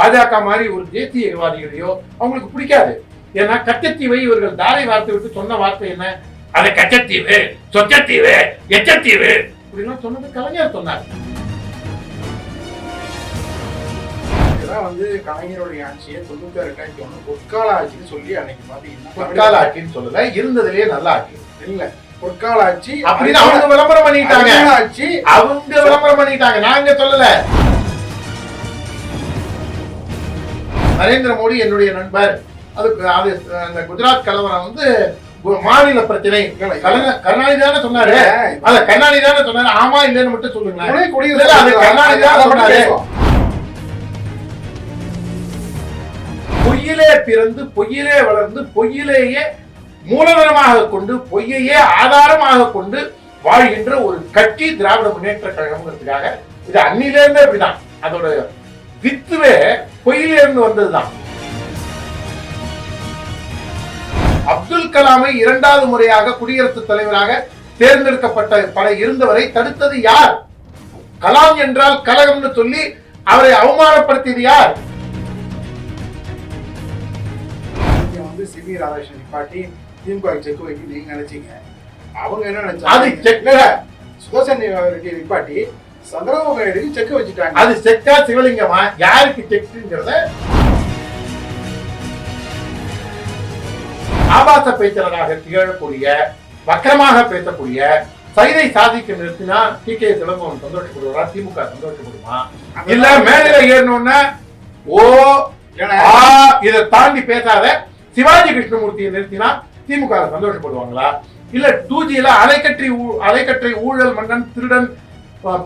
பாஜக மாதிரி ஒரு தேசியவாதிகளையோ அவங்களுக்கு பிடிக்காது. ஏன்னா கச்சத்தீவை இவர்கள் தாரை வார்த்தை விட்டு சொன்ன வார்த்தை என்ன? அது கச்சத்தீவு சொச்சத்தீவு எச்சத்தீவு இப்படிலாம் சொன்னது கலைஞர் சொன்னார். இதெல்லாம் வந்து கலைஞருடைய ஆட்சியை தொண்ணூத்தி ரெண்டாயிரத்தி ஒண்ணு பொற்கால ஆட்சின்னு சொல்லி அன்னைக்கு பாத்தீங்கன்னா பொற்கால ஆட்சின்னு சொல்லல இருந்ததுலயே நல்ல ஆட்சி. இல்ல பொற்கால ஆட்சி அப்படின்னு அவங்க விளம்பரம் பண்ணிட்டாங்க. ஆட்சி. அவங்க விளம்பரம் பண்ணிட்டாங்க. நாங்க சொல்லல. நரேந்திர மோடி என்னுடைய நண்பர். அதுக்கு அது அந்த குஜராத் கலவரம் வந்து மாநில பிரச்சனை. கருணாநிதி தானே சொன்னாரு. அத கருணாநிதி தானே சொன்னாரு. ஆமா இல்லைன்னு மட்டும் சொல்லுங்க. அது கருணாநிதி தான் சொன்னாரு. பொய்யிலே பிறந்து பொய்யிலே வளர்ந்து பொய்யிலேயே மூலதனமாக கொண்டு பொய்யையே ஆதாரமாக கொண்டு வாழ்கின்ற ஒரு கட்சி திராவிட முன்னேற்ற கழகம்ங்கிறதுக்காக இது அன்னில இருந்தே அப்படிதான் அதோட வித்துவே பொய்யில இருந்து வந்ததுதான். அப்துல் கலாமை இரண்டாவது முறையாக குடியரசுத் தலைவராக தேர்ந்தெடுக்கப்பட்ட பல இருந்தவரை தடுத்தது யார்? கலாம் என்றால் கலகம்னு சொல்லி அவரை அவமானப்படுத்தியது யார்? வந்து சிபி ராதாகிருஷ்ணன் நிப்பாட்டி திமுக செக் வைக்க நீங்க நினைச்சீங்க. அவங்க என்ன அது நினைச்சாங்க செக்க சுதர்சன் ரெட்டி நிப்பாட்டி சந்திரபாபு நாயுடுக்கு செக் வச்சுட்டாங்க. அது செக்கா சிவலிங்கமா? யாருக்கு செக்குங்கிறத? ஆபாச பேச்சாளராக திகழக்கூடிய வக்கரமாக பேசக்கூடிய சைதை சாதிக்க நிறுத்தினா டி கே சிலம்பரம் சந்தோஷப்படுவாரா? திமுக சந்தோஷப்படுமா? இல்ல மேடையில ஏறணும்னா ஓ இதை தாண்டி பேசாத சிவாஜி கிருஷ்ணமூர்த்தியை நிறுத்தினா திமுக சந்தோஷப்படுவாங்களா? இல்ல டூ ஜில அலைக்கற்றி அலைக்கற்றை ஊழல் மன்னன் திருடன்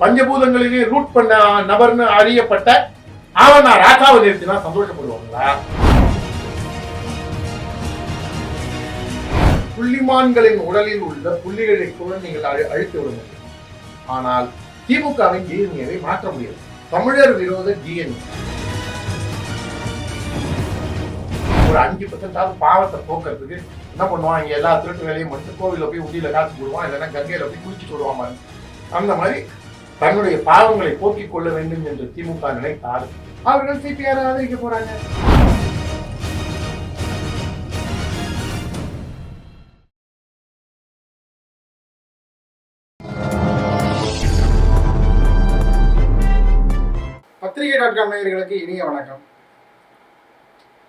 பஞ்சபூதங்களிலே ரூட் பண்ண நபர்னு அறியப்பட்ட ஆவணா ராசாவை நிறுத்தினா சந்தோஷப்படுவாங்களா? புள்ளிமான்களின் உடலில் உள்ள புள்ளிகளை கூட நீங்கள் அழித்து விடுங்கள் ஆனால் திமுகவின் டிஎன்ஏவை மாற்ற முடியாது. தமிழர் விரோத டிஎன்ஏ ஒரு அஞ்சு பர்சன்டாவது பாவத்தை போக்குறதுக்கு என்ன பண்ணுவான்? இங்க எல்லா திருட்டு வேலையும் மட்டும் கோவில போய் உண்டியில காசு போடுவான் இல்லைன்னா கங்கையில போய் குளிச்சு சொல்லுவான் அந்த மாதிரி தன்னுடைய பாவங்களை போக்கிக் கொள்ள வேண்டும் என்று திமுக நினைத்தால் அவர்கள் சிபிஆர் ஆதரிக்க போறாங்க. பத்திரிகை டாட் காம் நேயர்களுக்கு இனிய வணக்கம்.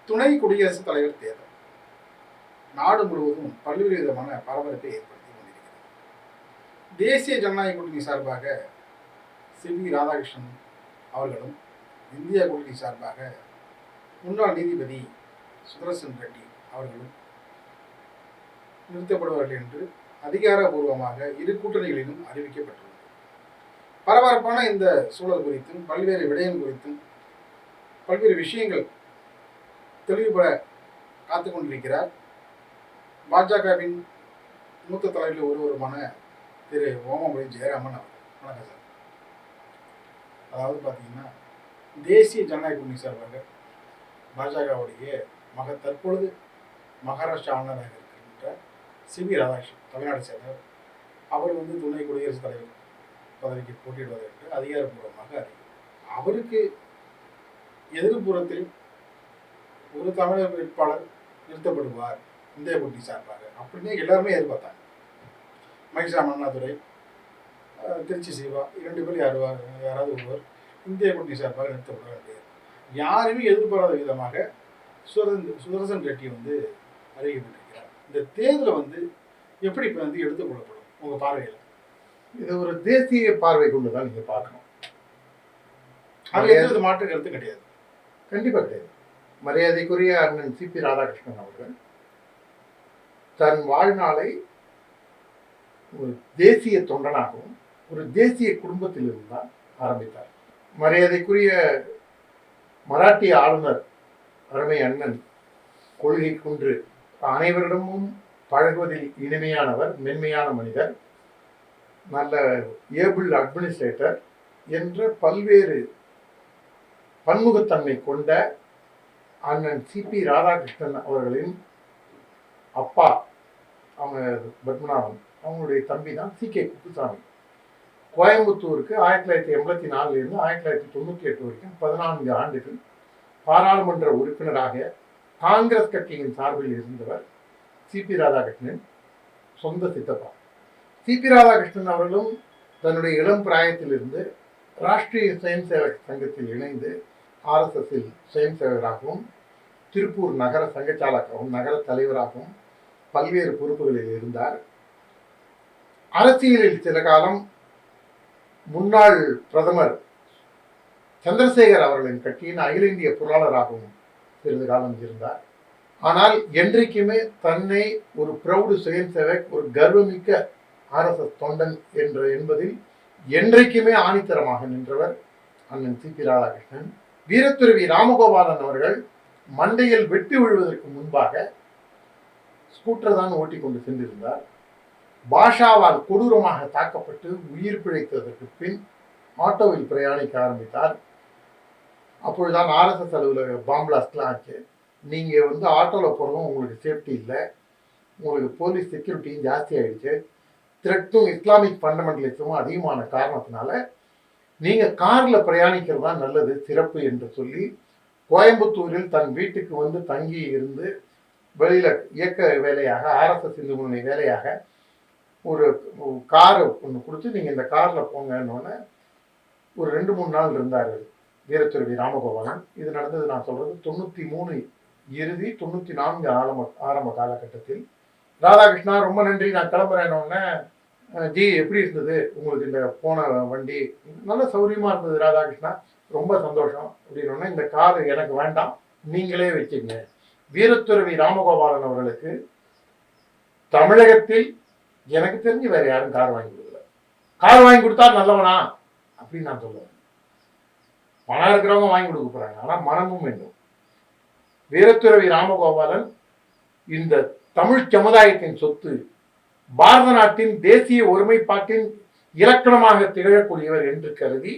துணை குடியரசுத் தலைவர் தேர்தல். நாடு முழுவதும் பல்வேறு விதமான பரபரப்பை ஏற்படுத்தி கொண்டிருக்கிறது. தேசிய ஜனநாயக கூட்டணி சார்பாக சிவி ராதாகிருஷ்ணன் அவர்களும் இந்திய கூட்டணி சார்பாக முன்னாள் நீதிபதி சுதர்சன் ரெட்டி அவர்களும் நிறுத்தப்படுவார்கள் என்று அதிகாரபூர்வமாக இரு கூட்டணிகளிலும் அறிவிக்கப்பட்டுள்ளது. பரபரப்பான இந்த சூழல் குறித்தும் பல்வேறு விடயம் குறித்தும் பல்வேறு விஷயங்கள் தெளிவுபட காத்து கொண்டிருக்கிறார் பாஜகவின் மூத்த தலைவர்கள் ஒருவருமான திரு ஓமமொழி ஜெயராமன் அவர் வணக்கம் சார். அதாவது பார்த்தீங்கன்னா தேசிய ஜனநாயக கூட்டணி சார்பாக பாஜகவுடைய மக தற்பொழுது மகாராஷ்டிரா ஆளுநராக இருக்கின்ற சிபி ராதாகிருஷ்ணன் தமிழ்நாடு சேர்ந்தவர். அவர் வந்து துணை குடியரசுத் தலைவர் பதவிக்கு போட்டியிடுவதற்கு அதிகாரப்பூர்வமாக அறிவிக்கும் அவருக்கு எதிர்ப்புறத்தில் ஒரு தமிழக வேட்பாளர் நிறுத்தப்படுவார் இந்திய கூட்டணி சார்பாக. அப்படின்னு எல்லாருமே எதிர்பார்த்தாங்க. மகிஷா மன்னாதுரை திருச்சி சிவா இரண்டு பேர் யார் யாராவது ஒருவர். இந்திய கூட்டணி சார்பாக நிறுத்தப்பட வேண்டியது யாருமே எதிர்பாராத விதமாக சுதர்சன் சுதர்சன் ரெட்டி வந்து அறிவிக்கப்பட்டிருக்கிறார். இந்த தேர்தலை வந்து எப்படி இப்போ வந்து எடுத்துக்கொள்ளப்படும் உங்கள் பார்வையில்? இது ஒரு தேசிய பார்வை கொண்டுதான் நீங்க பார்க்கணும். அதில் எந்த மாற்று கருத்து கிடையாது. கண்டிப்பா கிடையாது. மரியாதைக்குரிய அண்ணன் சிபி ராதாகிருஷ்ணன் அவர்கள் தன் வாழ்நாளை ஒரு தேசிய தொண்டனாகவும் ஒரு தேசிய குடும்பத்திலிருந்து தான் ஆரம்பித்தார். மரியாதைக்குரிய மராட்டிய ஆளுநர் அருமை அண்ணன் கொள்கை குன்று அனைவரிடமும் பழகுவதில் இனிமையானவர் மென்மையான மனிதர் நல்ல ஏபிள் அட்மினிஸ்ட்ரேட்டர் என்ற பல்வேறு பன்முகத்தன்மை கொண்ட அண்ணன் சிபி ராதாகிருஷ்ணன் அவர்களின் அப்பா அவங்க பத்மநாபன் அவங்களுடைய தம்பி தான் சி கே குப்புசாமி. கோயம்புத்தூருக்கு ஆயிரத்தி தொள்ளாயிரத்தி எண்பத்தி நாலுலேருந்து ஆயிரத்தி தொள்ளாயிரத்தி தொண்ணூற்றி எட்டு வரைக்கும் பதினான்கு ஆண்டுகள் பாராளுமன்ற உறுப்பினராக காங்கிரஸ் கட்சியின் சார்பில் இருந்தவர் சிபி ராதாகிருஷ்ணன் சொந்த சித்தப்பா. சிபி ராதாகிருஷ்ணன் அவர்களும் தன்னுடைய இளம் பிராயத்திலிருந்து ராஷ்டிரிய சுயம் சேவக் சங்கத்தில் இணைந்து ஆர்எஸ்எஸ்ஸில் சுயம் சேவகராகவும் திருப்பூர் நகர சங்கச்சாலக்காகவும் நகர தலைவராகவும் பல்வேறு பொறுப்புகளில் இருந்தார். அரசியலில் சில காலம் முன்னாள் பிரதமர் சந்திரசேகர் அவர்களின் கட்சியின் அகில இந்திய பொருளாளராகவும் சிறிது காலம் இருந்தார். ஆனால் என்றைக்குமே தன்னை ஒரு ப்ரௌடு சுயம் சேவக் ஒரு கர்வமிக்க ஆர்எஸ்எஸ் தொண்டன் என்ற என்பதில் என்றைக்குமே ஆணித்தரமாக நின்றவர் அண்ணன் சி பி ராதாகிருஷ்ணன். வீரத்துறவி ராமகோபாலன் அவர்கள் மண்டையில் வெட்டி விழுவதற்கு முன்பாக ஸ்கூட்டர் தான் ஓட்டி கொண்டு சென்றிருந்தார். பாஷாவால் கொடூரமாக தாக்கப்பட்டு உயிர் பிழைத்ததற்கு பின் ஆட்டோவில் பிரயாணிக்க ஆரம்பித்தார். அப்பொழுதுதான் ஆர்எஸ்எஸ் அலுவலக பாம்பிளாஸ்ட்லாம் ஆச்சு. நீங்கள் வந்து ஆட்டோவில் போகிறதும் உங்களுக்கு சேஃப்டி இல்லை. உங்களுக்கு போலீஸ் செக்யூரிட்டியும் ஜாஸ்தி ஆகிடுச்சு த்ரெட்டும் இஸ்லாமிக் ஃபண்டமெண்டலிசமும் அதிகமான காரணத்தினால நீங்கள் காரில் பிரயாணிக்கிறது தான் நல்லது சிறப்பு என்று சொல்லி கோயம்புத்தூரில் தன் வீட்டுக்கு வந்து தங்கி இருந்து வெளியில் இயக்க வேலையாக ஆர்எஸ்எஸ் இந்து முன்னணி வேலையாக ஒரு கார் ஒன்று கொடுத்து நீங்கள் இந்த காரில் போங்கன்னொன்னே ஒரு ரெண்டு மூணு நாள் இருந்தார் வீரத்துறவி ராமகோபாலன். இது நடந்தது நான் சொல்கிறது தொண்ணூற்றி மூணு இறுதி தொண்ணூற்றி நான்கு ஆரம்ப ஆரம்ப காலகட்டத்தில். ராதாகிருஷ்ணா ரொம்ப நன்றி நான் கிளம்புறேன்னொடனே ஜி எப்படி இருந்தது? உங்களுக்கு இந்த போன வண்டி நல்ல சௌரியமாக இருந்தது ராதாகிருஷ்ணா ரொம்ப சந்தோஷம் அப்படின்னோடனே இந்த கார் எனக்கு வேண்டாம் நீங்களே வச்சுக்கங்க. வீரத்துறவி ராமகோபாலன் அவர்களுக்கு தமிழகத்தில் எனக்கு தெரிஞ்சு வேற யாரும் கார் வாங்கி கொடுக்கல. கார் வாங்கி கொடுத்தா நல்லவனா? அப்படின்னு நான் சொல்லுவேன். பணம் இருக்கிறவங்க வாங்கி கொடுக்க போறாங்க. ஆனா மனமும் வேண்டும். வீரத்துறவி ராமகோபாலன் இந்த தமிழ் சமுதாயத்தின் சொத்து பாரத நாட்டின் தேசிய ஒருமைப்பாட்டின் இலக்கணமாக திகழக்கூடியவர் என்று கருதி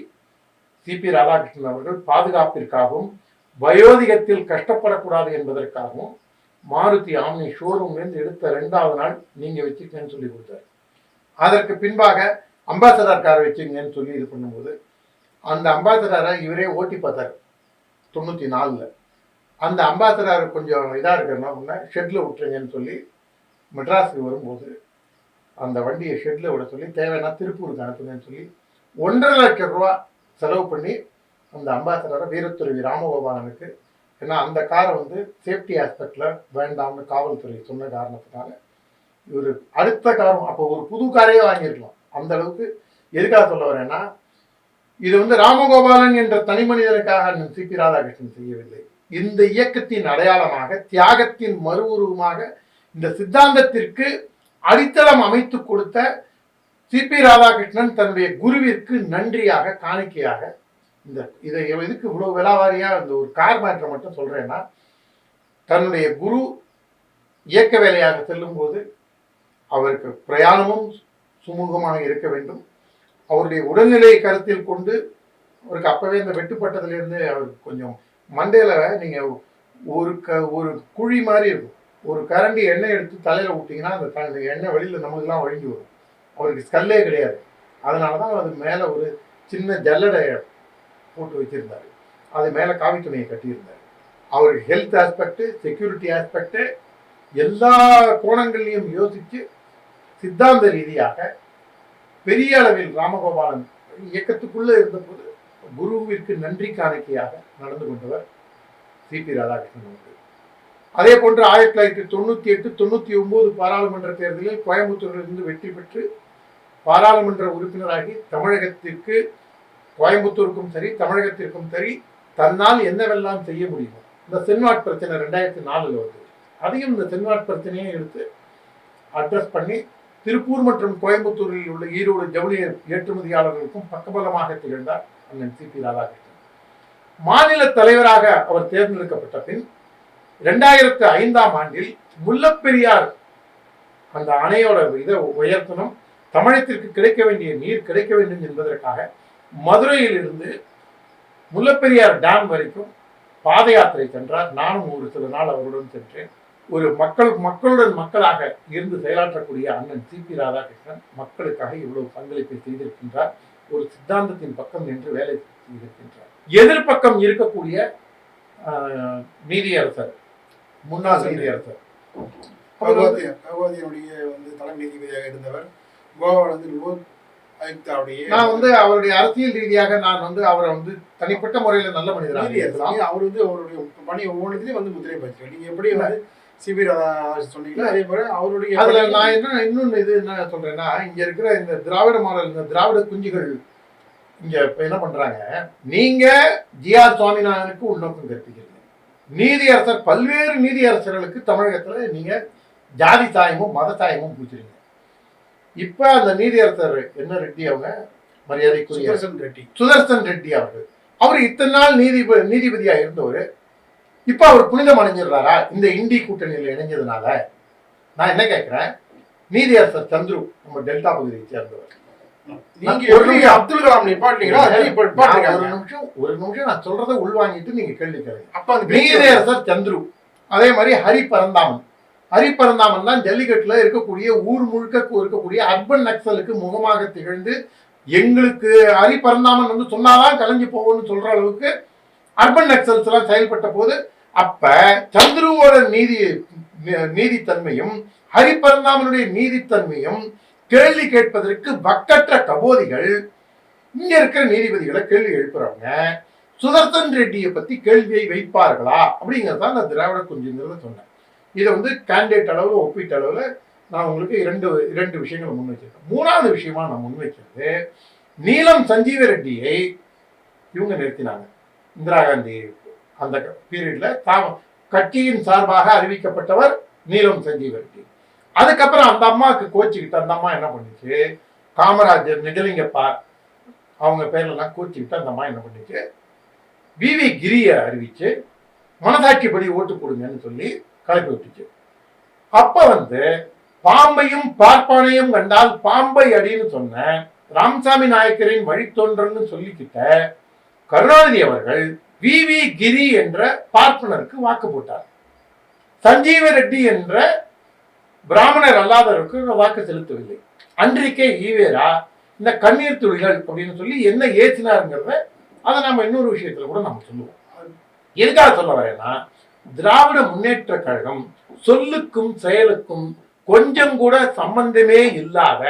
சிபி ராதாகிருஷ்ணன் அவர்கள் பாதுகாப்பிற்காகவும் வயோதிகத்தில் கஷ்டப்படக்கூடாது என்பதற்காகவும் மாருதி ஆம்னி ஷோரூம்லேருந்து எடுத்த ரெண்டாவது நாள் நீங்கள் வச்சுக்கங்கன்னு சொல்லி கொடுத்தாரு. அதற்கு பின்பாக அம்பாசடர் கார் வச்சுங்கன்னு சொல்லி இது பண்ணும்போது அந்த அம்பாசடரை இவரே ஓட்டி பார்த்தார் தொண்ணூற்றி நாலில் அந்த அம்பாசடர் கொஞ்சம் இதாக இருக்கிறனா அப்படின்னா ஷெட்டில் விட்டுருங்கன்னு சொல்லி மெட்ராஸுக்கு வரும்போது அந்த வண்டியை ஷெட்டில் விட சொல்லி தேவைன்னா திருப்பூருக்கு அனுப்புங்கன்னு சொல்லி ஒன்றரை லட்சம் ரூபா செலவு பண்ணி அந்த அம்பாசடரை வீரத்துறவி ராமகோபாலனுக்கு ஏன்னா அந்த காரை வந்து சேஃப்டி ஆஸ்பெக்டில் வேண்டாம்னு காவல்துறை சொன்ன காரணத்தினால இவர் அடுத்த காரம் அப்போ ஒரு புது காரையே வாங்கியிருக்கலாம். அந்த அளவுக்கு எதுக்காக சொல்ல வரேன்னா இது வந்து ராமகோபாலன் என்ற தனி மனிதனுக்காக சி. பி. ராதாகிருஷ்ணன் செய்யவில்லை. இந்த இயக்கத்தின் அடையாளமாக தியாகத்தின் மறு உருவமாக இந்த சித்தாந்தத்திற்கு அடித்தளம் அமைத்து கொடுத்த சிபி ராதாகிருஷ்ணன் தன்னுடைய குருவிற்கு நன்றியாக காணிக்கையாக இந்த இதை எதுக்கு இவ்வளோ விலாவாரியாக இந்த ஒரு கார் மாற்றம் மட்டும் சொல்கிறேன்னா தன்னுடைய குரு இயக்க வேலையாக செல்லும்போது அவருக்கு பிரயாணமும் சுமூகமாக இருக்க வேண்டும். அவருடைய உடல்நிலையை கருத்தில் கொண்டு அவருக்கு அப்போவே இந்த வெட்டுப்பட்டதுலேருந்து அவருக்கு கொஞ்சம் மண்டையில் நீங்கள் ஒரு க ஒரு குழி மாதிரி இருக்கும். ஒரு கரண்டி எண்ணெய் எடுத்து தலையில் விட்டிங்கன்னா அந்த எண்ணெய் வெளியில் நமக்குலாம் வழிஞ்சு வரும். அவருக்கு ஸ்கல்லே கிடையாது. அதனால தான் அது மேலே ஒரு சின்ன ஜல்லடை போட்டு வச்சுருந்தார் அது மேலே காவி துணியை கட்டியிருந்தார். அவர் ஹெல்த் ஆஸ்பெக்ட்டு செக்யூரிட்டி ஆஸ்பெக்ட்டு எல்லா கோணங்கள்லையும் யோசித்து சித்தாந்த ரீதியாக பெரிய அளவில் ராமகோபாலன் இயக்கத்துக்குள்ளே இருந்தபோது குருவிற்கு நன்றி காணிக்கையாக நடந்து கொண்டவர் சிபி ராதாகிருஷ்ணன் அவர்கள். அதே போன்று ஆயிரத்தி தொள்ளாயிரத்தி தொண்ணூற்றி எட்டு தொண்ணூற்றி ஒம்பது பாராளுமன்ற தேர்தலில் கோயம்புத்தூரிலிருந்து வெற்றி பெற்று பாராளுமன்ற உறுப்பினராகி தமிழகத்திற்கு கோயம்புத்தூருக்கும் சரி தமிழகத்திற்கும் சரி தன்னால் என்னவெல்லாம் செய்ய முடியுமோ இந்த சென்வாட் பிரச்சனை ரெண்டாயிரத்தி நாலில் வருது அதையும் இந்த சென்வாட் பிரச்சனையை எடுத்து அட்ரஸ் பண்ணி திருப்பூர் மற்றும் கோயம்புத்தூரில் உள்ள ஈரோடு ஜவுளி ஏற்றுமதியாளர்களுக்கும் பக்கபலமாக திகழ்ந்தார் அண்ணன் சி பி ராதாகிருஷ்ணன். மாநில தலைவராக அவர் தேர்ந்தெடுக்கப்பட்ட பின் இரண்டாயிரத்து ஐந்தாம் ஆண்டில் முல்லப்பெரியார் அந்த அணையோட இதை உயர்த்தணும் தமிழகத்திற்கு கிடைக்க வேண்டிய நீர் கிடைக்க வேண்டும் என்பதற்காக மதுரையில் இருந்து முல்லப்பெரியார் டேம் வரைக்கும் பாத யாத்திரை சென்றார். நானும் ஒரு சில நாள் அவருடன் சென்றேன். ஒரு மக்கள் மக்களுடன் மக்களாக இருந்து செயலாற்றக்கூடிய அண்ணன் சி பி ராதாகிருஷ்ணன் மக்களுக்காக இவ்வளவு பங்களிப்பை செய்திருக்கின்றார். ஒரு சித்தாந்தத்தின் பக்கம் நின்று வேலை செய்திருக்கின்றார். எதிர்ப்பக்கம் இருக்கக்கூடிய நீதியரசர் முன்னாள் நீதியரசர். வந்து தலைமை நீதிபதியாக இருந்தவர் கோவாவில் வந்து நான் வந்து அவருடைய அரசியல் ரீதியாக நான் வந்து அவரை வந்து தனிப்பட்ட முறையில நல்ல மனிதராக இருக்கலாம். அவர் வந்து அவருடைய பணி ஒவ்வொன்றுலையும் வந்து முத்திரை பதிச்சு நீங்க எப்படி வந்து சிபி சொன்னீங்களோ அதே போல அவருடைய அதுல நான் என்ன இன்னொன்னு இது என்ன சொல்றேன்னா இங்க இருக்கிற இந்த திராவிட மாடல் இந்த திராவிட குஞ்சுகள் இங்க இப்ப என்ன பண்றாங்க நீங்க ஜி ஆர் சுவாமிநாதனுக்கு உள்நோக்கம் கற்பிக்கிறீங்க. நீதியரசர் பல்வேறு நீதியரசர்களுக்கு தமிழகத்துல நீங்க ஜாதி சாயமும் மத சாயமும் பூச்சுறீங்க இப்ப அந்த நீதியரசர் என்ன ரெட்டி அவங்க? மரியாதைக்குரிய சுதர்சன் ரெட்டி. சுதர்சன் ரெட்டி அவர்கள். அவர் இத்தனை நாள் நீதிபதி நீதிபதியா இருந்தவர். இப்ப அவர் புனிதம் அடைஞ்சிடுறாரா? இந்த இந்தி கூட்டணியில் இணைஞ்சதுனால. நான் என்ன கேட்கிறேன் நீதியரசர் சந்துரு நம்ம டெல்டா பகுதியை சேர்ந்தவர். நீங்க ஒரு எப்படி நிமிஷம். அப்துல் கலாம் நிப்பாட்டீங்களோ ஒரு நிமிஷம் ஒரு நிமிஷம் நான் சொல்றதை உள்வாங்கிட்டு நீங்க கேள்வி கேளுங்க. அப்ப நீதியரசர் சந்துரு அதே மாதிரி ஹரி பரந்தாமன். ஹரிபரந்தாமன் தான் ஜல்லிக்கட்டில் இருக்கக்கூடிய ஊர் முழுக்க இருக்கக்கூடிய அர்பன் நக்சலுக்கு முகமாக திகழ்ந்து எங்களுக்கு ஹரிபரந்தாமன் வந்து சொன்னாதான் கலைஞ்சு போகும்னு சொல்கிற அளவுக்கு அர்பன் நக்சல்ஸ் எல்லாம் செயல்பட்ட போது அப்ப சந்துருவோட நீதி நீதித்தன்மையும் ஹரிபரந்தாமனுடைய நீதித்தன்மையும் கேள்வி கேட்பதற்கு வக்கற்ற கபோதிகள் இங்க இருக்கிற நீதிபதிகளை கேள்வி எழுப்புறவங்க சுதர்சன் ரெட்டியை பத்தி கேள்வியை வைப்பார்களா? அப்படிங்கிறது தான் நான் திராவிட குஞ்சுங்கிறத சொன்னேன். இதை வந்து கேண்டிடேட் அளவில் ஒப்பீட்டு அளவில் நான் உங்களுக்கு இரண்டு இரண்டு விஷயங்களை முன் வச்சிருக்கேன். மூணாவது விஷயமா நான் முன் நீலம் சஞ்சீவ ரெட்டியை இவங்க நிறுத்தினாங்க. இந்திரா காந்தி அந்த பீரியட்ல தாம் கட்சியின் சார்பாக அறிவிக்கப்பட்டவர் நீலம் சஞ்சீவ ரெட்டி. அதுக்கப்புறம் அந்த அம்மாவுக்கு கோச்சிக்கிட்டு அந்த அம்மா என்ன பண்ணுச்சு? காமராஜர் நிஜலிங்கப்பா அவங்க பேர்லாம் கோச்சிக்கிட்டு அந்த அம்மா என்ன பண்ணுச்சு? வி கிரியை அறிவிச்சு மனசாட்சிப்படி ஓட்டு போடுங்கன்னு சொல்லி கலப்பி விட்டுச்சு அப்ப வந்து பாம்பையும் பார்ப்பானையும் கண்டால் பாம்பை அடின்னு சொன்ன ராமசாமி நாயக்கரின் வழித்தோன்றன்னு சொல்லிக்கிட்ட கருணாநிதி அவர்கள் வி. வி. கிரி என்ற பார்ப்பனருக்கு வாக்கு போட்டார். சஞ்சீவ ரெட்டி என்ற பிராமணர் அல்லாதவருக்கு வாக்கு செலுத்தவில்லை. அன்றைக்கே ஈவேரா இந்த கண்ணீர் துளிகள் அப்படின்னு சொல்லி என்ன ஏற்றினாருங்கிறத அதை நம்ம இன்னொரு விஷயத்துல கூட நம்ம சொல்லுவோம். எதுக்காக சொல்ல வரேன்னா திராவிட முன்னேற்ற கழகம் சொல்லுக்கும் செயலுக்கும் கொஞ்சம் கூட சம்பந்தமே இல்லாத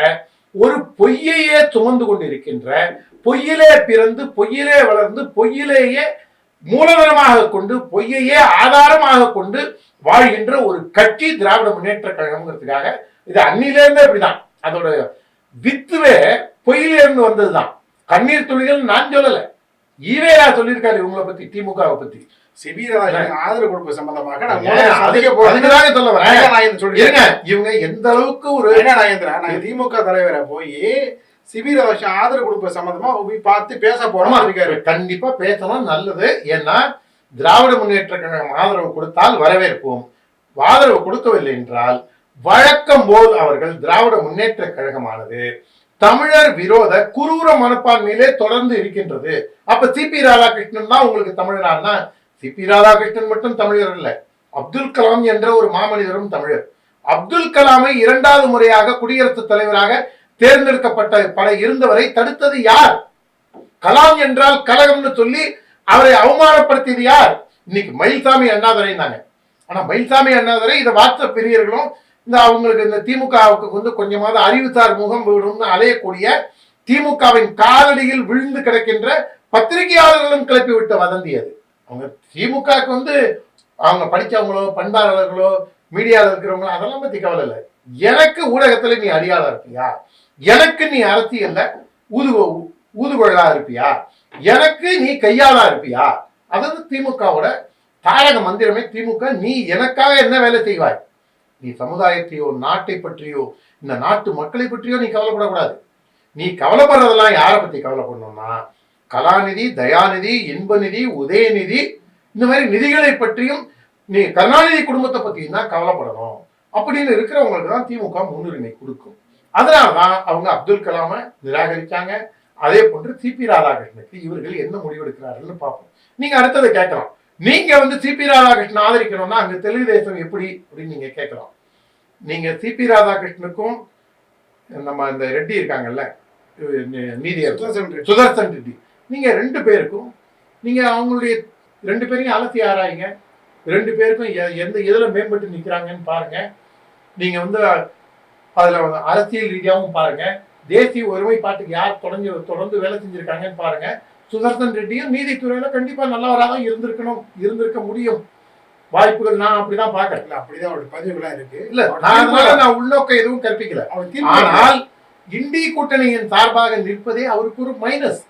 ஒரு பொய்யையே சுமந்து கொண்டிருக்கின்ற பொய்யிலே பிறந்து பொய்யிலே வளர்ந்து பொய்யிலேயே மூலதனமாக கொண்டு பொய்யையே ஆதாரமாக கொண்டு வாழ்கின்ற ஒரு கட்சி திராவிட முன்னேற்ற கழகம்ங்கிறதுக்காக இது அன்னிலேருந்தே அப்படிதான். அதோட வித்துவே பொய்யிலேருந்து வந்ததுதான். கண்ணீர் துளிகள் நான் சொல்லலை. ஈவேரா சொல்லியிருக்காரு இவங்களை பத்தி திமுகவை பத்தி. சிபி ராதாகிருஷ்ணன் ஆதரவு கொடுப்பு சம்பந்தமாக அதுக்கு- சொல்ல வரேன். சொல்றேன் இவங்க எந்த அளவுக்கு ஒரு நாயகன் நாங்க திமுக தலைவரை போய் சிபி ராதாகிருஷ்ணன் ஆதரவு கொடுப்பு சம்பந்தமா போய் பார்த்து பேச போறோம் இருக்காரு கண்டிப்பா பேசணும் நல்லது. ஏன்னா திராவிட முன்னேற்ற கழகம் ஆதரவு கொடுத்தால் வரவேற்போம். ஆதரவு கொடுக்கவில்லை என்றால் வழக்கம் போல் அவர்கள் திராவிட முன்னேற்ற கழகமானது தமிழர் விரோத குரூர மனப்பான்மையிலே தொடர்ந்து இருக்கின்றது. அப்ப சிபி ராதாகிருஷ்ணன் தான் உங்களுக்கு தமிழரானா? சிபி ராதாகிருஷ்ணன் மட்டும் தமிழர் அல்ல. அப்துல் கலாம் என்ற ஒரு மாமனிதரும் தமிழர். அப்துல் கலாமை இரண்டாவது முறையாக குடியரசுத் தலைவராக தேர்ந்தெடுக்கப்பட்ட பல இருந்தவரை தடுத்தது யார்? கலாம் என்றால் கலகம்னு சொல்லி அவரை அவமானப்படுத்தியது யார்? இன்னைக்கு மயில்சாமி அண்ணாதுரைனாங்க ஆனா மயில்சாமி அண்ணாதுரை இதை வாட்ஸ்அப் பெரியர்களும் இந்த அவங்களுக்கு இந்த திமுகவுக்கு வந்து கொஞ்சமாவது அறிவுசார் முகம் விடும்னு அலையக்கூடிய திமுகவின் காலடியில் விழுந்து கிடக்கின்ற பத்திரிகையாளர்களும் கிளப்பி விட்ட வதந்தியது. அவங்க திமுகவுக்கு வந்து அவங்க படித்தவங்களோ பண்பாளர்களோ மீடியாவில் இருக்கிறவங்களோ அதெல்லாம் பற்றி கவலை இல்லை. எனக்கு ஊடகத்தில் நீ அடியாளா இருப்பியா? எனக்கு நீ அரசியல்ல ஊது ஊதுகொள்ளா இருப்பியா? எனக்கு நீ கையாளா இருப்பியா? அதாவது திமுகவோட தாரக மந்திரமே திமுக நீ எனக்காக என்ன வேலை செய்வாய்? நீ சமுதாயத்தையோ நாட்டை பற்றியோ இந்த நாட்டு மக்களை பற்றியோ நீ கவலைப்படக்கூடாது. நீ கவலைப்படுறதெல்லாம் யாரை பற்றி கவலைப்படணும்னா கலாநிதி தயாநிதி இன்பநிதி உதயநிதி இந்த மாதிரி நிதிகளை பற்றியும் நீ கருணாநிதி குடும்பத்தை பத்தியும் தான் கவலைப்படணும்? அப்படின்னு இருக்கிறவங்களுக்கு தான் திமுக முன்னுரிமை கொடுக்கும். அதனால தான் அவங்க அப்துல் கலாமை நிராகரிச்சாங்க அதே போன்று சிபி ராதாகிருஷ்ணனுக்கு இவர்கள் என்ன முடிவெடுக்கிறார்கள்னு பார்ப்போம். நீங்க அடுத்ததை கேட்கலாம். நீங்க வந்து சிபி ராதாகிருஷ்ணன் ஆதரிக்கணும்னா அங்க தெலுங்கு தேசம் எப்படி அப்படின்னு நீங்க கேட்கலாம். நீங்க சிபி ராதாகிருஷ்ணனுக்கும் நம்ம இந்த ரெட்டி இருக்காங்கல்ல நீதியர் சுதர்சன் ரெட்டி. சுதர்சன் ரெட்டி நீங்க ரெண்டு பேருக்கும் நீங்க அவங்களுடைய ரெண்டு பேரையும் அலசி ஆராயுங்க. ரெண்டு பேருக்கும் எந்த எதுல மேம்பட்டு நிக்கிறாங்கன்னு பாருங்க. நீங்க வந்து அதுல அரசியல் ரீதியாகவும் பாருங்க. தேசிய ஒருமைப்பாட்டுக்கு யார் தொடர்ந்து தொடர்ந்து வேலை செஞ்சிருக்காங்கன்னு பாருங்க. சுதர்சன் ரெட்டியும் நீதித்துறையில கண்டிப்பா நல்லவராக தான் இருந்திருக்கணும் இருந்திருக்க முடியும். வாய்ப்புகள் நான் அப்படிதான் பாக்குறேன். இல்ல அப்படிதான் அவருடைய பதிவுகள்லாம் இருக்கு. இல்ல நான் நான் உள்நோக்கம் எதுவும் கற்பிக்கல. அவர் ஆனால் இண்டி கூட்டணியின் சார்பாக நிற்பதே அவருக்கு ஒரு மைனஸ்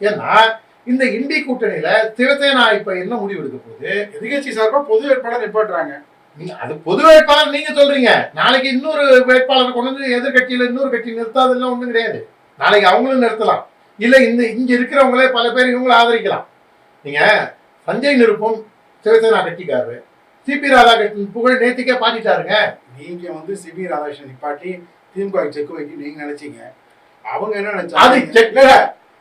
ஏன்னா இந்த இண்டி கூட்டணியில சிவசேனா இப்ப என்ன முடிவு எடுக்க போகுது? எதிர்கட்சி சார்பா பொது வேட்பாளர் நிப்பாட்டுறாங்க. நீங்க அது பொது வேட்பாளர் நீங்க சொல்றீங்க. நாளைக்கு இன்னொரு வேட்பாளர் கொண்டு வந்து எதிர்கட்சியில இன்னொரு கட்சி நிறுத்தாதெல்லாம் ஒண்ணும் கிடையாது. நாளைக்கு அவங்களும் நிறுத்தலாம். இல்ல இந்த இங்க இருக்கிறவங்களே பல பேர் இவங்களை ஆதரிக்கலாம். நீங்க சஞ்சய் நிருப்பம் சிவசேனா கட்சிக்காரரு சிபி ராதாகிருஷ்ணன் புகழ் நேத்திக்கே பாடிட்டாருங்க நீங்க வந்து சிபி ராதாகிருஷ்ணன் நிப்பாட்டி திமுக செக் வைக்க நீங்க நினைச்சீங்க. அவங்க என்ன அது நினைச்சாங்க செக்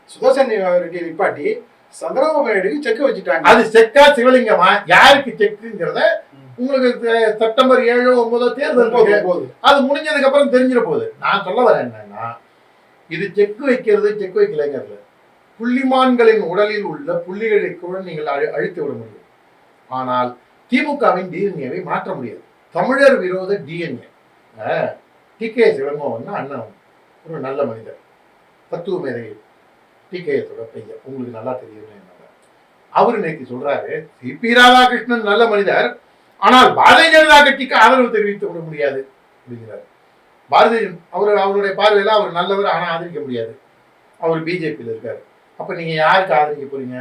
சுதர்சன் ரெட்டி நிப்பாட்டி சந்திரபாபு நாயுடுக்கு செக் வச்சுட்டாங்க. அது செக்கா சிவலிங்கமா? யாருக்கு செக்குங்கிறத உங்களுக்கு செப்டம்பர் ஏழோ ஒன்பதோ தேர்தல். போது அது முடிஞ்சதுக்கு அப்புறம் தெரிஞ்சிட போகுது நான் சொல்ல வரேன் என்னன்னா இது செக் வைக்கிறது செக் வைக்கலைங்கிறது புள்ளிமான்களின் உடலில் உள்ள புள்ளிகளை கூட நீங்கள் அழி- அழித்து விட முடியும். ஆனால் திமுகவின் டிஎன்ஏவை மாற்ற முடியாது. தமிழர் விரோத டிஎன்ஏ டி கே சிவங்கோவன் அண்ணன் ஒரு நல்ல மனிதர். தத்துவ மேதை டி கே பையன் உங்களுக்கு நல்லா தெரியும் அவர் நேற்று சொல்றாரு சிபி ராதாகிருஷ்ணன் நல்ல மனிதர் ஆனால் பாரதிய ஜனதா கட்சிக்கு ஆதரவு தெரிவித்து விட முடியாது அப்படிங்கிறார். பாரதிய அவர் அவருடைய பார்வையில் அவர் நல்லவர் ஆனால் ஆதரிக்க முடியாது. அவர் பிஜேபியில் இருக்கார். அப்போ நீங்கள் யாருக்கு ஆதரிக்க போறீங்க?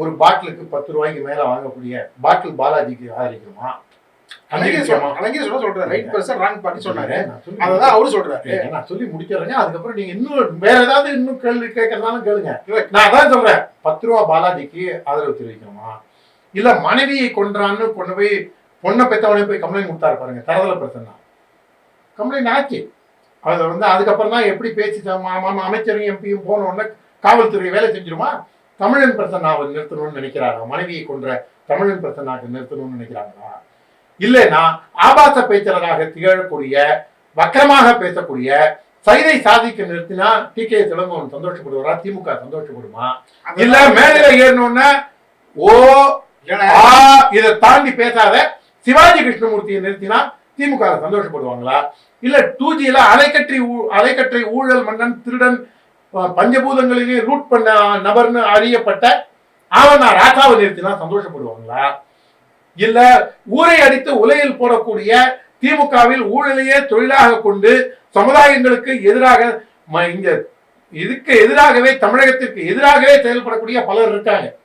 ஒரு பாட்டிலுக்கு பத்து ரூபாய்க்கு மேலே வாங்கக்கூடிய பாட்டில் பாலாஜிக்கு ஆதரிக்கணுமா? அழகே ஆதரிக்குமா? அழகே சொல்ல சொல்றாரு. ரைட் பர்சன் ராங் பார்ட்டி சொன்னாரு. அததான் அவரு சொல்றாரு. நான் சொல்லி முடிச்சிடுறேங்க அதுக்கப்புறம் நீங்க இன்னும் வேற ஏதாவது இன்னும் கேள்வி கேட்கறதாலும் கேளுங்க. நான் அதான் சொல்றேன். பத்து ரூபா பாலாஜிக்கு ஆதரவு தெரிவிக்கணுமா? இல்ல மனைவியை கொன்றான்னு கொண்டு போய் பொண்ணை பெத்தவனே போய் கம்ப்ளைண்ட் கொடுத்தாரு பாருங்க. தரதல பிரச்சனை. கம்ப்ளைண்ட் ஆச்சு. அது வந்து அதுக்கப்புறம் தான் எப்படி பேசி அமைச்சரும் எம்பியும் போன உடனே காவல்துறை வேலை செஞ்சிருமா? தமிழன் பிரசன்னாவை நிறுத்தணும்னு நினைக்கிறாரா? மனைவியை கொன்ற தமிழன் பிரசன்னாக்கு நிறுத்தணும்னு நினைக்கிறாங்களா? இல்லைன்னா ஆபாச பேச்சாளராக திகழக்கூடிய வக்கரமாக பேசக்கூடிய சைதை சாதிக்க நிறுத்தினா டி கே திலங்கோவன் சந்தோஷப்படுவாரா? திமுக சந்தோஷப்படுமா? இல்ல மேடையில ஏறினோன்னா ஓ இதை தாண்டி பேசாத சிவாஜி கிருஷ்ணமூர்த்தியை நிறுத்தினா திமுக சந்தோஷப்படுவாங்களா? இல்ல டூ ஜில அலைக்கற்றி அலைக்கற்றை ஊழல் மன்னன் திருடன் அஹ், பஞ்சபூதங்களிலே ரூட் பண்ண நபர்னு அறியப்பட்ட ஆவணா ராசாவை நிறுத்தினா சந்தோஷப்படுவாங்களா? இல்ல ஊரை அடித்து உலையில் போடக்கூடிய திமுகவில் ஊழலையே தொழிலாக கொண்டு சமுதாயங்களுக்கு எதிராக ம- இங்க இதுக்கு எதிராகவே தமிழகத்திற்கு எதிராகவே செயல்படக்கூடிய பலர் இருக்காங்க.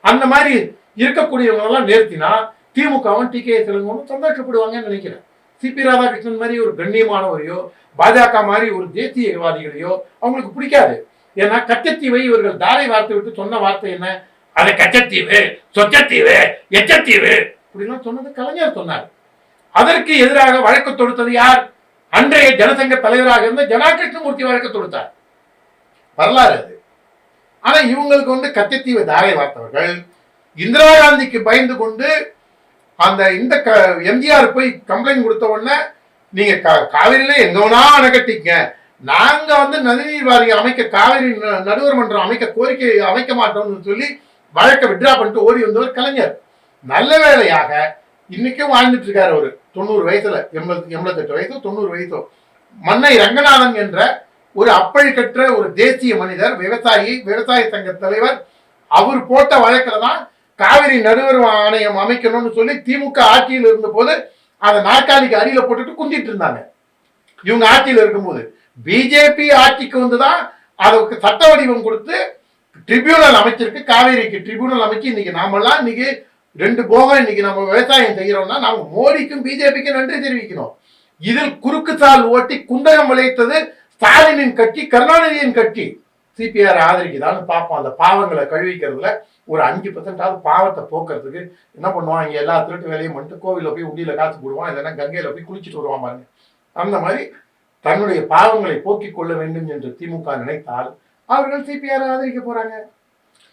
அந்த மாதிரி இருக்கக்கூடியவங்களெல்லாம் நேர்த்தினா நிறுத்தினா திமுகவும் டி கே தெலுங்கும் சந்தோஷப்படுவாங்கன்னு நினைக்கிறேன். சிபி ராதாகிருஷ்ணன் மாதிரி ஒரு கண்ணியமானவரையோ பாஜக மாதிரி ஒரு தேசியவாதிகளையோ அவங்களுக்கு பிடிக்காது. ஏன்னா கச்சத்தீவை இவர்கள் தாரை வார்த்தை விட்டு சொன்ன வார்த்தை என்ன? அது கச்சத்தீவு சொச்சத்தீவு எச்சத்தீவு இப்படிலாம் சொன்னது கலைஞர் சொன்னார். அதற்கு எதிராக வழக்கு தொடுத்தது யார்? அன்றைய ஜனசங்க தலைவராக இருந்த ஜனா கிருஷ்ணமூர்த்தி வழக்கு தொடுத்தார். வரலாறு அது. ஆனா இவங்களுக்கு வந்து கச்சத்தீவை தாரை வார்த்தவர்கள். இந்திரா காந்திக்கு பயந்து கொண்டு அந்த இந்த எம்ஜிஆர் போய் கம்ப்ளைண்ட் கொடுத்த உடனே நீங்க கா- காவிரியில எங்க வேணா அணைக்கட்டிங்க நாங்க வந்து நதிநீர் வாரியம் அமைக்க காவிரி ந- நடுவர் மன்றம் அமைக்க கோரிக்கை அமைக்க மாட்டோம்னு சொல்லி வழக்கை விட்ரா பண்ணிட்டு ஓடி வந்தவர் கலைஞர். நல்ல வேளையாக இன்னைக்கும் வாழ்ந்துட்டு இருக்காரு அவரு. தொண்ணூறு வயசுல எண்பது எண்பத்தெட்டு வயசோ தொண்ணூறு வயசோ. மன்னை ரங்கநாதன் என்ற ஒரு அப்பழி கற்ற ஒரு தேசிய மனிதர் விவசாயி விவசாய சங்க தலைவர் அவர் போட்ட வழக்கில் தான் காவிரி நடுவர் ஆணையம் அமைக்கணும்னு சொல்லி திமுக ஆட்சியில் இருந்த போது அதை நாற்காலிக்கு அடியில் போட்டுட்டு குந்திட்டு இருந்தாங்க. இவங்க ஆட்சியில் இருக்கும்போது. பிஜேபி ஆட்சிக்கு வந்து தான் அதுக்கு சட்ட வடிவம் கொடுத்து ட்ரிபியூனல் அமைச்சிருக்கு காவேரிக்கு ட்ரிபியூனல் அமைச்சு இன்னைக்கு நாமெல்லாம் இன்னைக்கு ரெண்டு போகம் இன்னைக்கு நம்ம விவசாயம் செய்கிறோம்னா நாம மோடிக்கும் பிஜேபிக்கும் நன்றி தெரிவிக்கணும். இதில் குறுக்கு சால் ஓட்டி குண்டகம் விளைத்தது ஸ்டாலினின் கட்சி கருணாநிதியின் கட்சி. சிபிஆர் ஆதரிக்குதான்னு பார்ப்போம். அந்த பாவங்களை கழுவிக்கிறதுல ஒரு அஞ்சு பர்சன்டாவது பாவத்தை போக்குறதுக்கு என்ன பண்ணுவான்? இங்கே எல்லா திருட்டு வேலையும் பண்ணிட்டு கோவிலில் போய் உண்டியில் காசு போடுவான் இல்லைன்னா கங்கையில் போய் குளிச்சுட்டு வருவான் பாருங்க. அந்த மாதிரி தன்னுடைய பாவங்களை போக்கிக் கொள்ள வேண்டும் என்று திமுக நினைத்தால் அவர்கள் சிபிஆர் ஆதரிக்க போறாங்க.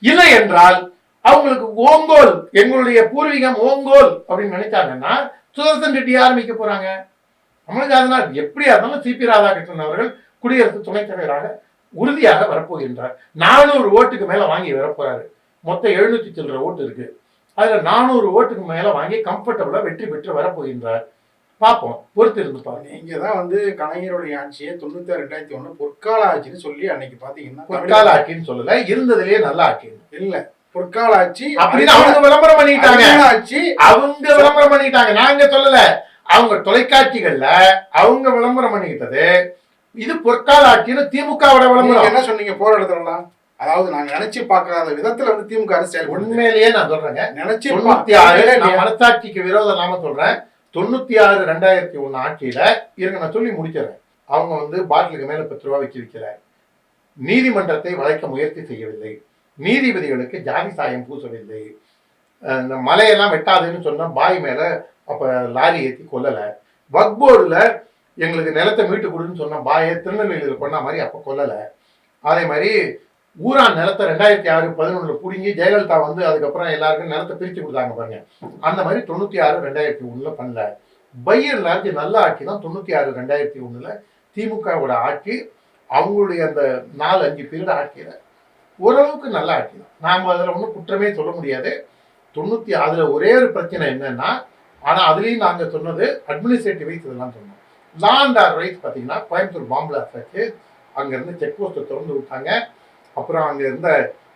இல்லை என்றால் அவங்களுக்கு ஓங்கோல் எங்களுடைய பூர்வீகம் ஓங்கோல் அப்படின்னு நினைச்சாங்கன்னா சுதர்சன் ரெட்டி ஆரம்பிக்க போறாங்க? நம்மளுக்கு அதனால் எப்படியா இருந்தாலும் சிபி ராதாகிருஷ்ணன் அவர்கள் குடியரசு துணைத் தலைவராக உறுதியாக வரப்போகின்றார். நானூறு ஓட்டுக்கு மேல வாங்கி வரப்போறாரு. மொத்தம் எழுநூத்தி சில்லற ஓட்டு இருக்கு. அதுல நானூறு ஓட்டுக்கு மேல வாங்கி கம்ஃபர்டபுளா வெற்றி பெற்று வரப்போகின்றார். பார்ப்போம். பொறுத்து இருந்து பாருங்க நீங்க தான் வந்து கலைஞருடைய ஆட்சியை தொண்ணூத்தி ரெண்டாயிரத்தி ஒண்ணு பொற்கால ஆட்சின்னு சொல்லி அன்னைக்கு பாத்தீங்கன்னா பொற்கால ஆட்சின்னு சொல்லல. இருந்ததுலயே நல்ல ஆட்சி இல்ல பொற்கால ஆட்சி அப்படின்னு அவங்க விளம்பரம் பண்ணிட்டாங்க ஆட்சி அவங்க விளம்பரம் பண்ணிட்டாங்க நாங்க சொல்லல. அவங்க தொலைக்காட்சிகள்ல அவங்க விளம்பரம் பண்ணிக்கிட்டது. இது பொற்கால ஆட்சின்னு திமுகவோட விளம்பரம். என்ன சொன்னீங்க? போராட்டத்துலாம் அதாவது நாங்க நினைச்சு பார்க்காத விதத்துல வந்து திமுக அரசு செயல்படுது உண்மையிலேயே நான் சொல்றேங்க. நினைச்சு மனசாட்சிக்கு விரோதம் நாம சொல்றேன். தொண்ணூத்தி ஆறு ரெண்டாயிரத்தி ஒன்று ஆட்சியில இருங்க நான் சொல்லி முடிச்சிடறேன். அவங்க வந்து பாட்டிலுக்கு மேல பத்து ரூபா வச்சு விற்கிற நீதிமன்றத்தை வளைக்க முயற்சி செய்யவில்லை. நீதிபதிகளுக்கு ஜாதி சாயம் பூசவில்லை. இந்த மலையெல்லாம் வெட்டாதுன்னு சொன்னா பாய் மேல அப்ப லாரி ஏற்றி கொல்லலை. வக்போர்டில் எங்களுக்கு நிலத்தை மீட்டு கொடுன்னு சொன்ன பாயை திருநெல்வேலியில் கொண்ட மாதிரி அப்போ கொல்லலை. அதே மாதிரி ஊரான் நிலத்தை ரெண்டாயிரத்தி ஆறு பதினொன்னுல புடுங்கி ஜெயலலிதா வந்து அதுக்கப்புறம் எல்லாருக்கும் நிலத்தை பிரித்து கொடுத்தாங்க பாருங்க. அந்த மாதிரி தொண்ணூத்தி ஆறு ரெண்டாயிரத்தி ஒண்ணுல பண்ணல. பையர் லார்ஜ் நல்ல ஆட்சி தான் தொண்ணூத்தி ஆறு ரெண்டாயிரத்தி ஒண்ணுல திமுகவோட ஆட்சி அவங்களுடைய அந்த நாலு அஞ்சு பீரியட் ஆட்சியில ஓரளவுக்கு நல்ல ஆட்சி தான் நாம அதில் ஒன்றும் குற்றமே சொல்ல முடியாது. தொண்ணூத்தி அதுல ஒரே ஒரு பிரச்சனை என்னன்னா ஆனா அதுலேயும் நாங்க சொன்னது அட்மினிஸ்ட்ரேட்டிவ் வைஸ் இதெல்லாம் சொன்னோம். லா அண்ட் ஆர் ரைட்ஸ் பார்த்தீங்கன்னா கோயம்புத்தூர் பாம்பிளாஸ் வச்சு அங்கேருந்து செக் போஸ்ட்டை திறந்து விட்டாங்க. அப்புறம் அங்கே இருந்த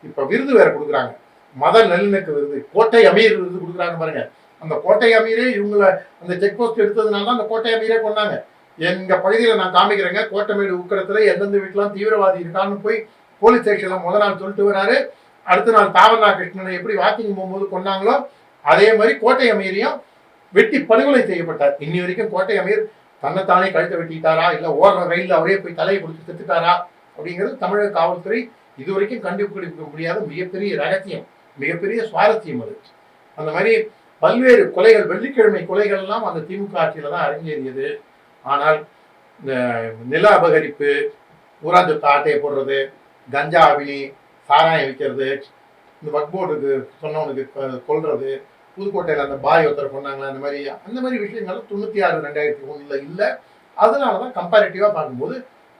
இப்போ விருது வேற கொடுக்குறாங்க. மத நல்லிணக்க விருது கோட்டை அமீர் விருது கொடுக்குறாங்க பாருங்க. அந்த கோட்டை அமீரே இவங்கள அந்த செக் போஸ்ட் எடுத்ததுனால தான் அந்த கோட்டை அமீரே கொண்டாங்க. எங்கள் பகுதியில் நான் காமிக்கிறேங்க கோட்டமேடு உக்கடத்துல எந்தெந்த வீட்டிலாம் தீவிரவாதி இருக்கான்னு போய் போலீஸ் ஸ்டேஷனில் முதல் நாள் சொல்லிட்டு வராரு. அடுத்த நாள் தாவண்ணா கிருஷ்ணனை எப்படி வாக்கிங் போகும்போது கொண்டாங்களோ அதே மாதிரி கோட்டை அமீரையும் வெட்டி படுகொலை செய்யப்பட்டார். இன்னி வரைக்கும் கோட்டை அமீர் தன்னைத்தானே கழுத்தை வெட்டிட்டாரா இல்லை ஓடுற ரயிலில் அவரே போய் தலையை கொடுத்து செத்துட்டாரா அப்படிங்கிறது தமிழக காவல்துறை இதுவரைக்கும் கண்டுபிடிக்க முடியாத மிகப்பெரிய ரகசியம் மிகப்பெரிய சுவாரஸ்யம் அது. அந்த மாதிரி பல்வேறு கொலைகள் வெள்ளிக்கிழமை கொலைகள் எல்லாம் அந்த திமுக ஆட்சியில தான் அரங்கேறியது. ஆனால் இந்த நில அபகரிப்பு ஊராஞ்சு ஆட்டையை போடுறது கஞ்சா அபினி சாராயம் விற்கிறது இந்த வக்போர்டுக்கு சொன்னவனுக்கு கொள்றது புதுக்கோட்டையில் அந்த பாய் ஒருத்தர் கொண்டாங்களா அந்த மாதிரி அந்த மாதிரி விஷயங்கள் தொண்ணூற்றி ஆறு ரெண்டாயிரத்தி ஒன்றில் இல்லை. அதனால தான் கம்பேரிட்டிவாக பார்க்கும்போது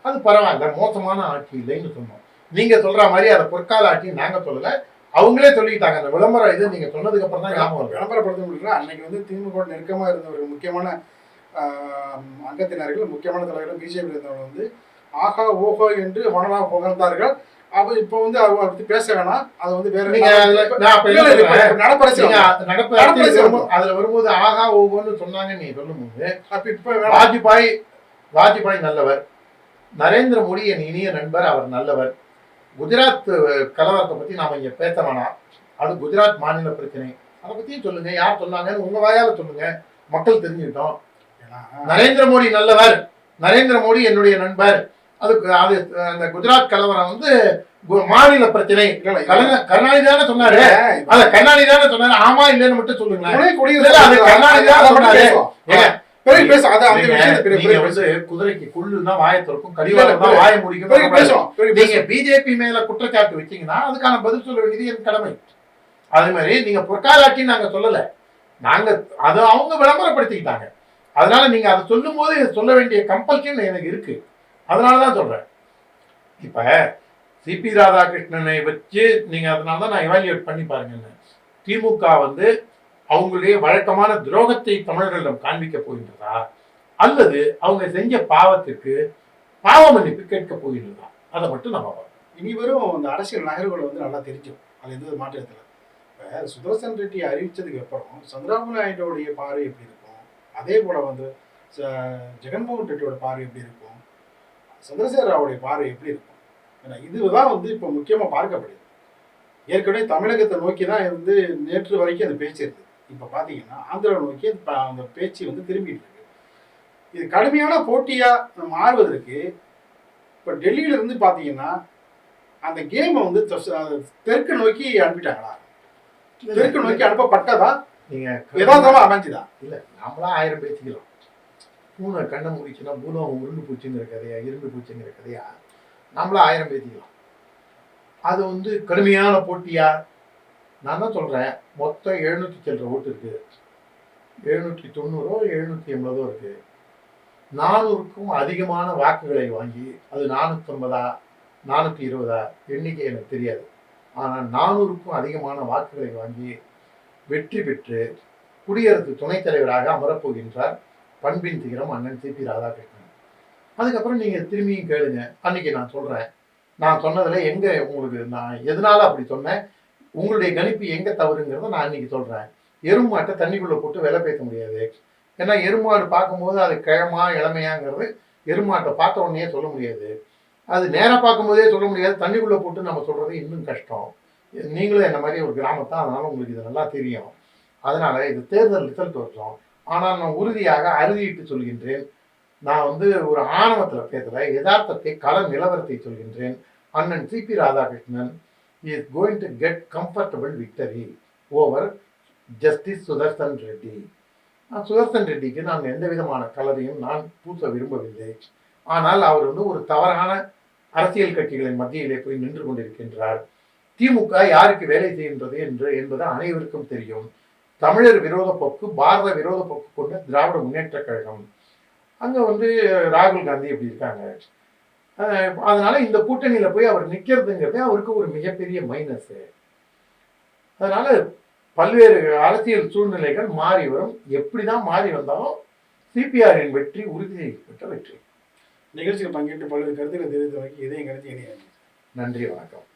அது பரவாயில்ல மோசமான ஆட்சி இல்லைன்னு சொன்னோம். நீங்கள் சொல்கிற மாதிரி அதை பொற்கால ஆட்சி நாங்கள் சொல்லலை. அவங்களே சொல்லிக்கிட்டாங்க. அந்த விளம்பரம் இது நீங்கள் சொன்னதுக்கு அப்புறம் தான் ஞாபகம் விளம்பரப்படுத்த முடியல அன்னைக்கு வந்து திமுக நெருக்கமா இருந்த ஒரு முக்கியமான அங்கத்தினர்கள் முக்கியமான தலைவர்கள் பிஜேபி இருந்தவங்க வந்து ஆஹா ஓஹோ என்று மனதாக புகழ்ந்தார்கள். அவ இப்போ வந்து அவங்க பத்தி பேச வேணாம். அது வந்து வேற நீங்க அப்ப நடப்பரசு நீங்க நடப்பு அதுல வரும்போது ஆகா ஓகோன்னு சொன்னாங்க நீ சொல்லும்போது அப்ப இப்ப. வாஜ்பாய் வாஜ்பாய் நல்லவர். நரேந்திர மோடி என் இனிய நண்பர் அவர் நல்லவர். குஜராத் கலவரத்தை பத்தி நாம இங்க பேச வேணாம். அது குஜராத் மாநில பிரச்சனை. அதை பத்தியும் சொல்லுங்க. யார் சொன்னாங்கன்னு உங்க வாயால சொல்லுங்க. மக்கள் தெரிஞ்சுக்கிட்டோம். நரேந்திர மோடி நல்லவர். நரேந்திர மோடி என்னுடைய நண்பர். அதுக்கு அது அந்த குஜராத் கலவரம் வந்து மாநில பிரச்சனை. கருணாநிதி தானே சொன்னாரு. அத கருணாநிதி தானே சொன்னாரு. ஆமா இல்லைன்னு மட்டும் கர்நாடகா அதை மட்டும் சொன்னாரு. குதிரைக்கு குள்ளு தான் வாயை திறக்கும் கடிவாளம் வாயை முடிக்கும் நீங்க பிஜேபி மேல குற்றச்சாட்டு வச்சீங்கன்னா அதுக்கான பதில் சொல்ல வேண்டியது என் கடமை. அதே மாதிரி நீங்க பொற்காலாட்சின்னு நாங்க சொல்லல. நாங்க அதை அவங்க விளம்பரப்படுத்திக்கிட்டாங்க. அதனால நீங்க அதை சொல்லும் போது சொல்ல வேண்டிய கம்பல்ஷன் எனக்கு இருக்கு. அதனாலதான் சொல்றேன். இப்ப சிபி ராதாகிருஷ்ணனை வச்சு நீங்க அதனால தான் நான் எவாலுவேட் பண்ணி பாருங்க திமுக வந்து அவங்களுடைய வழக்கமான துரோகத்தை தமிழர்களிடம் காண்பிக்க போகின்றதா? அல்லது அவங்க செஞ்ச பாவத்திற்கு பாவ மன்னிப்பு கேட்க போகின்றதா? அதை மட்டும் நம்ம பார்க்கணும். இனி வரும் அந்த அரசியல் நகர்வுகள் வந்து நல்லா தெரிஞ்சிடும் அது எந்த ஒரு மாற்றத்தில் இப்போ சுதர்சன் ரெட்டி அறிவித்ததுக்கு அப்புறம் சந்திராபு நாயுடைய பார்வை எப்படி இருக்கும்? அதே போல் வந்து ச- ஜெகன்மோகன் ரெட்டியோட பார்வை எப்படி இருக்கும்? சந்திரசேகர ராவுடைய பார்வை எப்படி இருக்கும்? ஏன்னா இதுதான் வந்து இப்போ முக்கியமாக பார்க்கப்படுது. ஏற்கனவே தமிழகத்தை நோக்கி தான் வந்து நேற்று வரைக்கும் அந்த பேச்சு இப்போ பார்த்தீங்கன்னா ஆந்திராவை நோக்கி அந்த பேச்சு வந்து திரும்பிட்டு இருக்கு. இது கடுமையான போட்டியாக மாறுவதற்கு இப்போ டெல்லியில இருந்து பார்த்தீங்கன்னா அந்த கேமை வந்து தெற்கு நோக்கி அனுப்பிட்டாங்களா? தெற்கு நோக்கி அனுப்பப்பட்டதா? நீங்க யதார்த்தமா அமைஞ்சுதா? இல்ல நாமளா ஆயிரம் பேசிக்கலாம் பூனை கண்ணை முடிச்சுன்னா பூதம் உருண்டு பூச்சிங்கிற கதையா இருண்டு பூச்சிங்கிற கதையா நாமளா ஆயிரம் பேசிக்கலாம் அது வந்து கடுமையான போட்டியா நான் தான் சொல்கிறேன் மொத்தம் எழுநூற்றி சில்லற ஓட்டு இருக்குது எழுநூற்றி தொண்ணூறோ எழுநூற்றி எண்பதோ இருக்குது நானூறுக்கும் அதிகமான வாக்குகளை வாங்கி அது நானூற்றம்பதா நானூற்றி இருபதா எண்ணிக்கை எனக்கு தெரியாது. ஆனால் நானூறுக்கும் அதிகமான வாக்குகளை வாங்கி வெற்றி பெற்று குடியரசு துணைத் தலைவராக அமரப்போகின்றார் பண்பின் தீரம் அண்ணன் சிபி ராதாகிருஷ்ணன். அதுக்கப்புறம் நீங்கள் திரும்பியும் கேளுங்க. அன்னைக்கு நான் சொல்கிறேன் நான் சொன்னதில் எங்கே உங்களுக்கு நான் எதனால அப்படி சொன்னேன்? உங்களுடைய கணிப்பு எங்கே தவறுங்கிறத நான் இன்னைக்கு சொல்கிறேன் எருமாட்டை தண்ணிக்குள்ளே போட்டு விலை பேச முடியாது. ஏன்னா எருமாடு பார்க்கும்போது அது கிழமா இளமையாங்கிறது எருமாட்டை பார்த்த உடனே சொல்ல முடியாது. அது நேராக பார்க்கும்போதே சொல்ல முடியாது. தண்ணிக்குள்ளே போட்டு நம்ம சொல்கிறது இன்னும் கஷ்டம். நீங்களும் என்ன மாதிரி ஒரு கிராமத்தான் அதனால் உங்களுக்கு இது நல்லா தெரியும். அதனால் இது தேர்தல் ரிசல்ட் வருஷம். ஆனால் நான் உறுதியாக அறுதியிட்டு சொல்கின்றேன். நான் வந்து ஒரு ஆணவத்தில் பேசுகிற யதார்த்தத்தை கள நிலவரத்தை சொல்கின்றேன். அண்ணன் CP Radhakrishnan is going to get comfortable victory over justice Sudarshan Reddy Sudarshan ரெட்டிக்கு நான் எந்த விதமான கலரையும் நான் பூச விரும்பவில்லை. ஆனால் அவர் வந்து ஒரு தவறான அரசியல் கட்சிகளின் மத்தியிலே போய் நின்று கொண்டிருக்கின்றார். திமுக யாருக்கு வேலை செய்கின்றது என்று என்பது அனைவருக்கும் தெரியும். தமிழர் விரோத போக்கு பாரத விரோத போக்கு கொண்ட திராவிட முன்னேற்ற கழகம். அங்கே வந்து ராகுல் காந்தி எப்படி இருக்காங்க? அதனால இந்த கூட்டணியில் போய் அவர் நிற்கிறதுங்கிறது அவருக்கு ஒரு மிகப்பெரிய மைனஸ் அதனால பல்வேறு அரசியல் சூழ்நிலைகள் மாறி வரும். எப்படி தான் மாறி வந்தாலும் சிபிஆரின் வெற்றி உறுதி செய்யப்பட்ட வெற்றி. நிகழ்ச்சியில் பங்கேற்று பல்வேறு கருத்துக்களை தெரிவித்த வரைக்கும் இதையும் கருத்து. இணையாது நன்றி வணக்கம்.